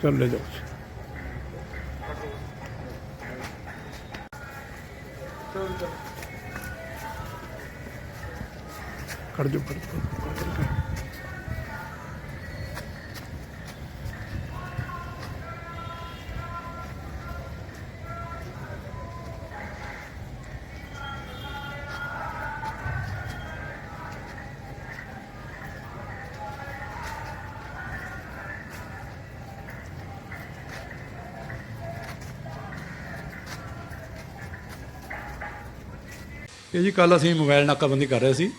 ચાલે જાઉં છું કરજો કરજો કરજો ਇਹ ਜੀ ਕੱਲ ਅਸੀਂ ਮੋਬਾਈਲ ਨਾਕਾਬੰਦੀ ਕਰ ਰਹੇ ਸੀ,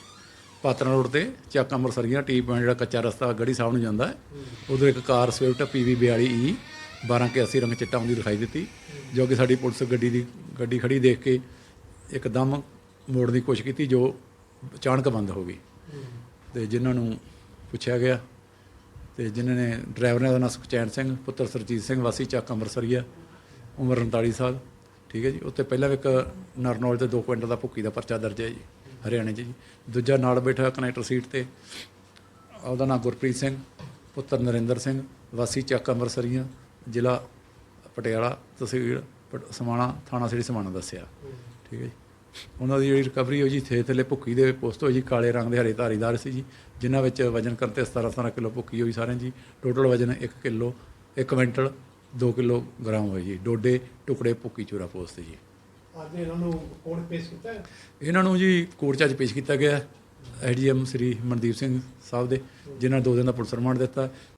ਪਾਤਰਾ ਰੋਡ ਤੇ, ਚੱਕ ਅੰਮ੍ਰਿਤਸਰੀਆਂ, ਟੀ ਪੁਆਇੰਟ ਜਿਹੜਾ ਕੱਚਾ ਰਸਤਾ ਗੜੀ ਸਾਹਿਬ ਨੂੰ ਜਾਂਦਾ ਹੈ। ਉਧਰ ਇੱਕ ਕਾਰ ਸਵਿਫਟ ਪੀਵੀ 42 ਈ 1281 ਰੰਗ ਚਿੱਟਾ ਹੁੰਦੀ ਦਿਖਾਈ ਦਿੱਤੀ, ਜੋ ਕਿ ਸਾਡੀ ਪੁਲਿਸ ਗੱਡੀ ਦੀ, ਗੱਡੀ ਖੜੀ ਦੇਖ ਕੇ ਇੱਕਦਮ ਮੋੜਨ ਦੀ ਕੋਸ਼ਿਸ਼ ਕੀਤੀ, ਜੋ ਅਚਾਨਕ ਬੰਦ ਹੋ ਗਈ। ਤੇ ਜਿਨ੍ਹਾਂ ਨੂੰ ਪੁੱਛਿਆ ਗਿਆ, ਤੇ ਜਿਨ੍ਹਾਂ ਨੇ ਡਰਾਈਵਰ ਦਾ ਨਾਮ ਸੁਖਚੈਨ ਸਿੰਘ, ਪੁੱਤਰ ਸਰਜੀਤ ਸਿੰਘ, ਵਾਸੀ ਚੱਕ ਅੰਮ੍ਰਿਤਸਰੀਆ, ਉਮਰ 39 ਸਾਲ। ਠੀਕ ਹੈ ਜੀ? ਉੱਤੇ ਪਹਿਲਾਂ ਵੀ ਇੱਕ ਨਰਨੌਲ ਤੇ 2 ਕੁਇੰਟਲ ਦਾ ਭੁੱਕੀ ਦਾ ਪਰਚਾ ਦਰਜ ਹੈ ਜੀ, ਹਰਿਆਣੇ 'ਚ ਜੀ। ਦੂਜਾ ਨਾਲ ਬੈਠਾ ਕਨੈਕਟਰ ਸੀਟ ਤੇ, ਉਹਦਾ ਨਾਮ ਗੁਰਪ੍ਰੀਤ ਸਿੰਘ, ਪੁੱਤਰ ਨਰਿੰਦਰ ਸਿੰਘ, ਵਾਸੀ ਚੱਕ ਅੰਮ੍ਰਿਤਸਰੀਆਂ, ਜ਼ਿਲ੍ਹਾ ਪਟਿਆਲਾ, ਤਹਿਸੀਲ ਪਟ- ਸਮਾਣਾ, ਥਾਣਾ ਸ੍ਰੀ ਸਮਾਣਾ ਦੱਸਿਆ। ਠੀਕ ਹੈ ਜੀ? ਉਹਨਾਂ ਦੀ ਜਿਹੜੀ ਰਿਕਵਰੀ ਹੋਈ ਜੀ ਥੇ ਥੱਲੇ ਭੁੱਕੀ ਦੇ ਪੋਸਟ ਹੋਈ ਜੀ, ਕਾਲੇ ਰੰਗ ਦੇ ਹਰੇ ਧਾਰੀਦਾਰ ਸੀ ਜੀ, ਜਿਨ੍ਹਾਂ ਵਿੱਚ ਵਜਨ ਕਰਨ ਤੇ 17 17 ਕਿਲੋ ਭੁੱਕੀ ਹੋਈ ਸਾਰਿਆਂ ਜੀ ਟੋਟਲ ਵਜਨ 1 ਕਿਲੋ 1 ਕੁਇੰਟਲ 2 ਕਿਲੋ ਗ੍ਰਾਮ ਹੋਈ ਜੀ ਡੋਡੇ ਟੁਕੜੇ ਭੁੱਕੀ ਚੂਰਾ ਪੋਸਟ ਜੀ। ਅੱਜ ਇਹਨਾਂ ਨੂੰ ਕੋਰਟ ਪੇਸ਼ ਕੀਤਾ ਹੈ? ਇਹਨਾਂ ਨੂੰ ਜੀ ਕੋਰਟ 'ਚ ਅੱਜ ਪੇਸ਼ ਕੀਤਾ ਗਿਆ ਐਡੀਐਮ ਸ੍ਰੀ ਮਨਦੀਪ ਸਿੰਘ ਸਾਹਿਬ ਦੇ ਜਿਨ੍ਹਾਂ ਦੋ ਦਿਨ ਦਾ ਪੁਲਿਸ ਰਿਮਾਂਡ ਦਿੱਤਾ।